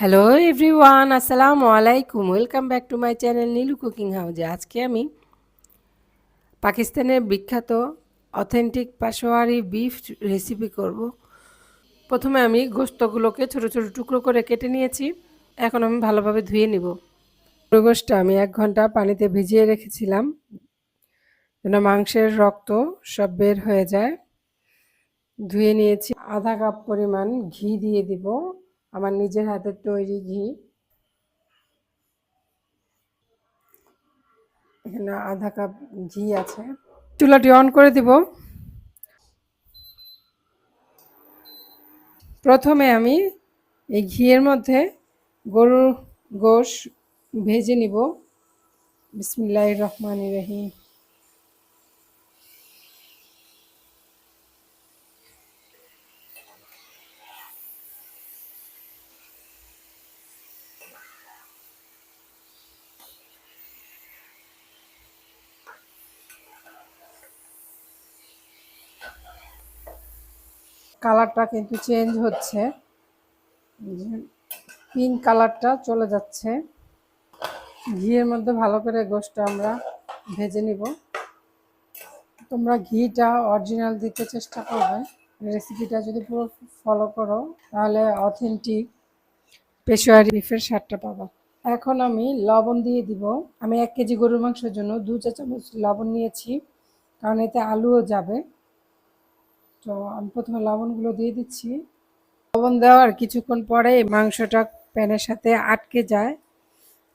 Hello everyone আসসালামু আলাইকুম welcome back to my channel Nilu cooking হাউজে আজকে আমি পাকিস্তানের বিখ্যাত অথেন্টিক পাশোয়ারি বিফ রেসিপি করব। প্রথমে আমি গোস্তগুলোকে ছোট ছোট টুকরো করে কেটে নিয়েছি। এখন আমি ভালোভাবে ধুয়ে নিব। গোস্তটা আমি এক ঘণ্টা পানিতে ভিজিয়ে রেখেছিলাম। যেন মাংসের রক্ত সব বের হয়ে যায়। ধুয়ে নিয়েছি। আধা কাপ পরিমাণ ঘি দিয়ে দিব। আমার নিজের হাতের তৈরি ঘি। এখানে আধা কাপ ঘি আছে। চুলাটি অন করে দিব। প্রথমে আমি এই ঘিয়ের মধ্যে গরুর গোশ ভেজে নিব। বিসমিল্লাহ রহমান রহিম। কালারটা কিন্তু চেঞ্জ হচ্ছে। পিঙ্ক কালারটা চলে যাচ্ছে। ঘিয়ের মধ্যে ভালো করে গোষ্ঠটা আমরা ভেজে নিব। তোমরা ঘিটা অরিজিনাল দিতে চেষ্টা করবে। রেসিপিটা যদি পুরো ফলো করো, তাহলে অথেন্টিক পেশোয়ারি বিফের স্বাদটা পাবো। এখন আমি লবণ দিয়ে দিব। আমি এক কেজি গরুর মাংসের জন্য দু চা চামচ লবণ নিয়েছি, কারণ এতে আলুও যাবে। তো আমি প্রথমে লবণগুলো দিয়ে দিচ্ছি। লবণ দেওয়ার কিছুক্ষণ পরে মাংসটা প্যানের সাথে আটকে যায়।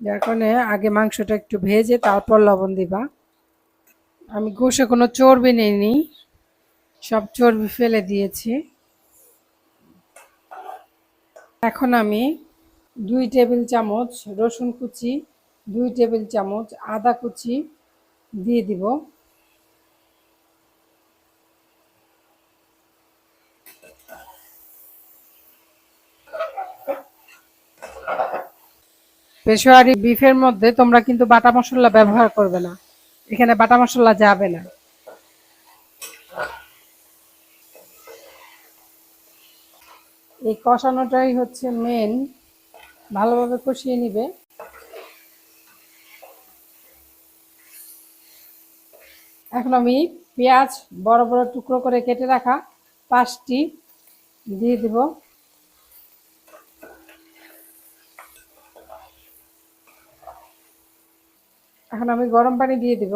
যার কারণে আগে মাংসটা একটু ভেজে তারপর লবণ দিবা। আমি গোষে কোনো চর্বি নিইনি। সব চর্বি ফেলে দিয়েছি। এখন আমি দুই টেবিল চামচ রসুন কুচি, দুই টেবিল চামচ আদা কুচি দিয়ে দিব। পেশোয়ারি বিফের মধ্যে তোমরা কিন্তু বাটা মশলা ব্যবহার করবে না। এখানে বাটা মশলা যাবে না। এই কষানোটাই হচ্ছে মেন ভালোভাবে কষিয়ে নিবে। এখন আমি পেঁয়াজ বড় বড় টুকরো করে কেটে রাখা পাঁচটি দিয়ে দিব। এখন আমি গরম পানি দিয়ে দিব।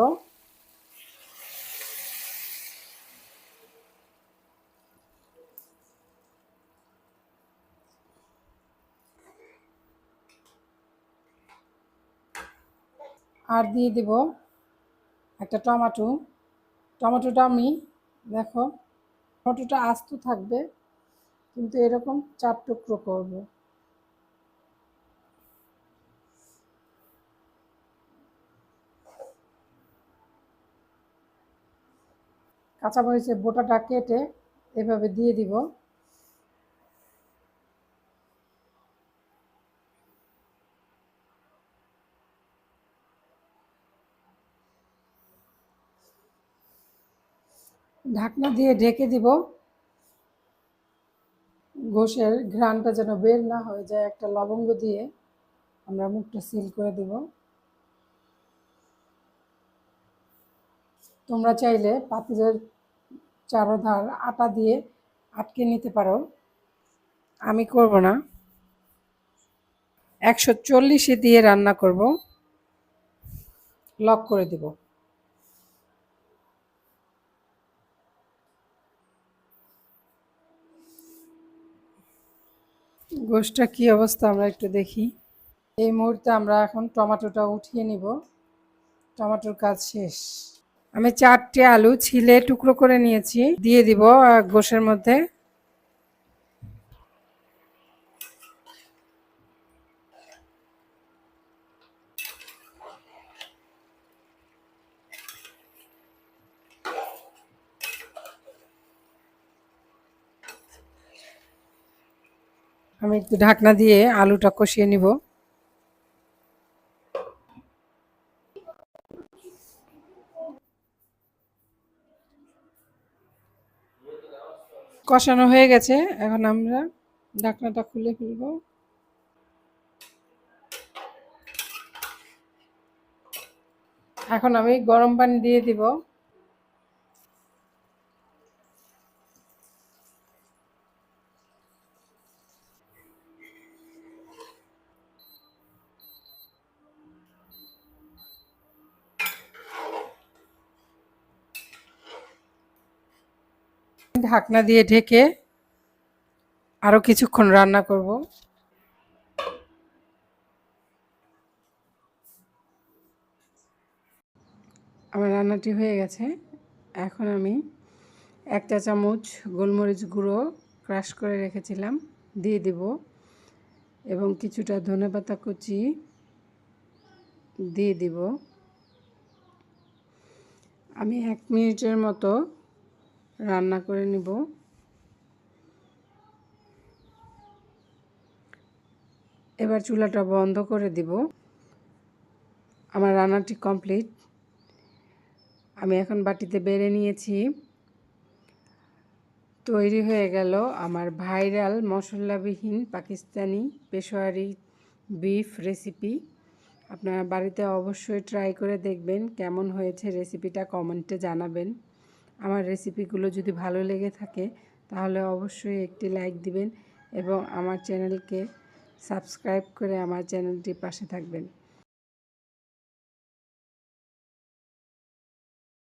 আর দিয়ে দিব একটা টমাটো। টমেটোটা আমি, দেখো, টমেটোটা আস্ত থাকবে, কিন্তু এরকম চার টুকরো করব। কাঁচামরিচের বোটাটা কেটে এভাবে দিয়ে দিব। ঢাকনা দিয়ে ঢেকে দিব। ঘষের ঘ্রাণটা যেন বের না হয়ে যায়, একটা লবঙ্গ দিয়ে আমরা মুখটা সিল করে দিব। তোমরা চাইলে পাতিলের চারোধার আটা দিয়ে আটকে নিতে পারো। আমি করব না। একশো চল্লিশে দিয়ে রান্না করব। লক করে দিব। গোষ্ঠটা কি অবস্থা আমরা একটু দেখি। এই মুহূর্তে আমরা এখন টমেটোটা উঠিয়ে নিব। টমেটোর কাজ শেষ। আমি চারটে আলু ছিলে টুকরো করে নিয়েছি, দিয়ে দিব গোশের মধ্যে। আমি একটু ঢাকনা দিয়ে আলুটা কষিয়ে নিব। কষানো হয়ে গেছে এখন আমরা ঢাকনাটা খুলে ফেলব। এখন আমি গরম পানি দিয়ে দিব। ঢাকনা দিয়ে ঢেকে আরও কিছুক্ষণ রান্না করব। আমার রান্নাটি হয়ে গেছে। এখন আমি এক চা চামচ গোলমরিচ গুঁড়ো ক্রাশ করে রেখেছিলাম, দিয়ে দিব এবং কিছুটা ধনেপাতা কুচি দিয়ে দিব। আমি এক মিনিটের মতো রান্না করে নিব। এবার চুলাটা বন্ধ করে দিব। আমার রান্নাটি কমপ্লিট। আমি এখন বাটিতে বেড়ে নিয়েছি। তৈরি হয়ে গেল আমার ভাইরাল মশলাবিহীন পাকিস্তানি পেশোয়ারি বিফ রেসিপি। আপনারা বাড়িতে অবশ্যই ট্রাই করে দেখবেন কেমন হয়েছে রেসিপিটা কমেন্টে জানাবেন। আমার রেসিপিগুলো যদি ভালো লেগে থাকে, তাহলে অবশ্যই একটি লাইক দিবেন এবং আমার চ্যানেলকে সাবস্ক্রাইব করে আমার চ্যানেলটির পাশে থাকবেন।